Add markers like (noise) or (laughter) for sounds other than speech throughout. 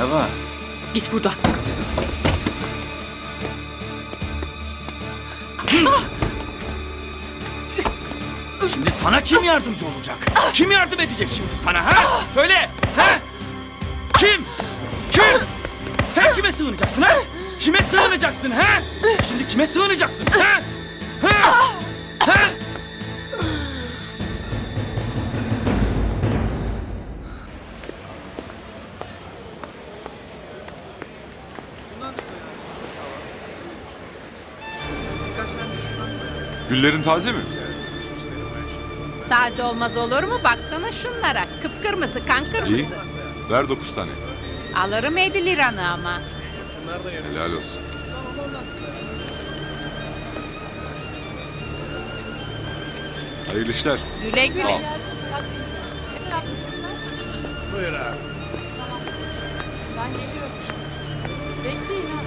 Bak. Git buradan. Şimdi sana kim yardımcı olacak? Kim yardım edecek şimdi sana ha? Söyle. Ha? Kim? Kim? Sen kime sığınacaksın ha? Kime sığınacaksın ha? Şimdi kime sığınacaksın ha? Ha? Ha? Güllerin taze mi? Taze olmaz olur mu? Baksana şunlara. Kıpkırmızı, kan İyi. kırmızı. Ver dokuz tane. Alırım 50 liranı ama. Helal olsun. Hayırlı işler. Güle güle. Al. Buyur abi. Ben geliyorum. Bekleyin ha.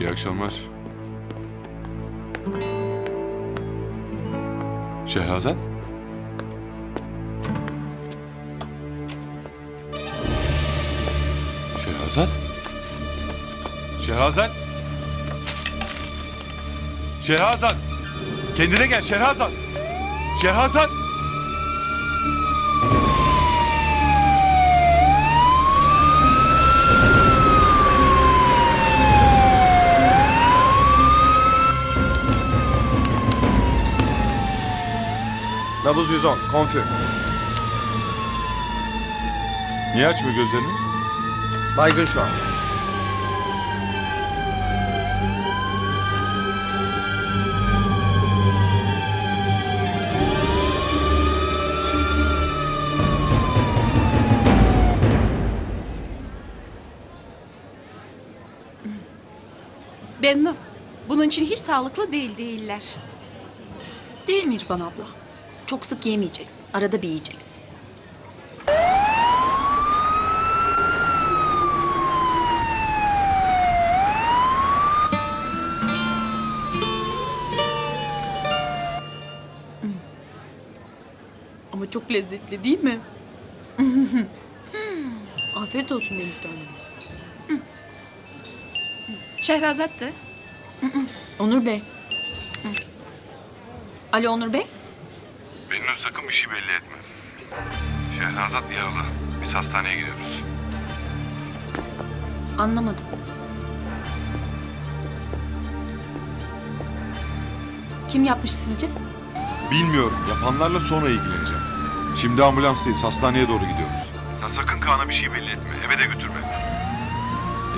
İyi akşamlar. Şehrazat? Şehrazat? Şehrazat? Şehrazat! Kendine gel Şehrazat! Şehrazat! Nabız 110, konfü. Niye açmıyor gözlerini? Baygın şu an. Bennu, bunun için hiç sağlıklı değil değiller. Değil mi İrfan abla? Çok sık yemeyeceksin. Arada bir yiyeceksin. Ama çok lezzetli değil mi? (laughs) Afiyet olsun benim tanem. Şehrazat da. Onur Bey. Alo Onur Bey. Sakın bir şey belli etme. Şehrazat yaralı. Biz hastaneye gidiyoruz. Anlamadım. Kim yapmış sizce? Bilmiyorum. Yapanlarla sonra ilgileneceğim. Şimdi ambulanstayız. Hastaneye doğru gidiyoruz. Sen sakın Kaan'a bir şey belli etme. Eve de götürme.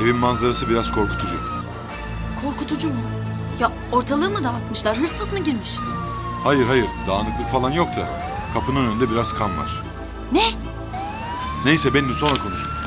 Evin manzarası biraz korkutucu. Korkutucu mu? Ya ortalığı mı dağıtmışlar? Hırsız mı girmiş? Hayır hayır. Dağınıklık falan yok da. Kapının önünde biraz kan var. Ne? Neyse Bennu sonra konuşuruz.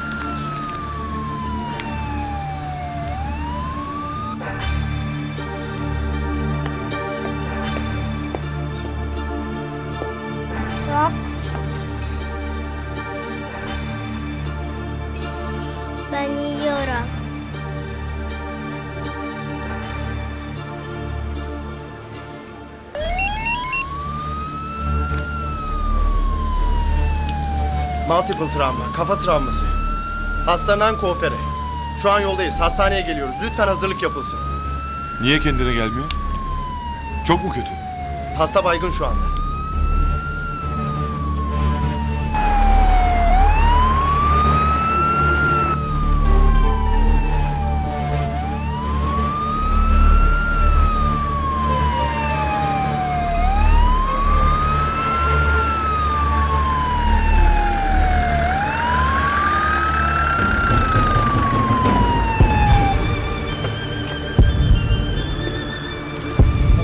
Multiple travma, kafa travması. Hastalanan koopere. Şu an yoldayız, hastaneye geliyoruz. Lütfen hazırlık yapılsın. Niye kendine gelmiyor? Çok mu kötü? Hasta baygın şu anda.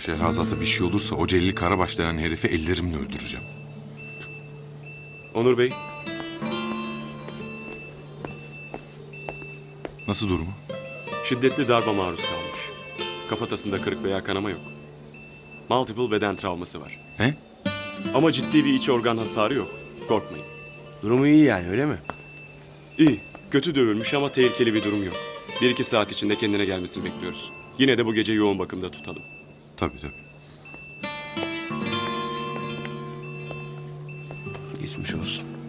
Şehrazat'a bir şey olursa o Celil Karabaş denen herifi ellerimle öldüreceğim. Onur Bey, Nasıl durumu? şiddetli darba maruz kalmış. Kafatasında kırık veya kanama yok. Multiple beden travması var. He? Ama ciddi bir iç organ hasarı yok. Korkmayın. Durumu iyi yani öyle mi? İyi, kötü dövülmüş ama tehlikeli bir durum yok. Bir iki saat içinde kendine gelmesini bekliyoruz. Yine de bu gece yoğun bakımda tutalım. Tabii tabii. Geçmiş olsun.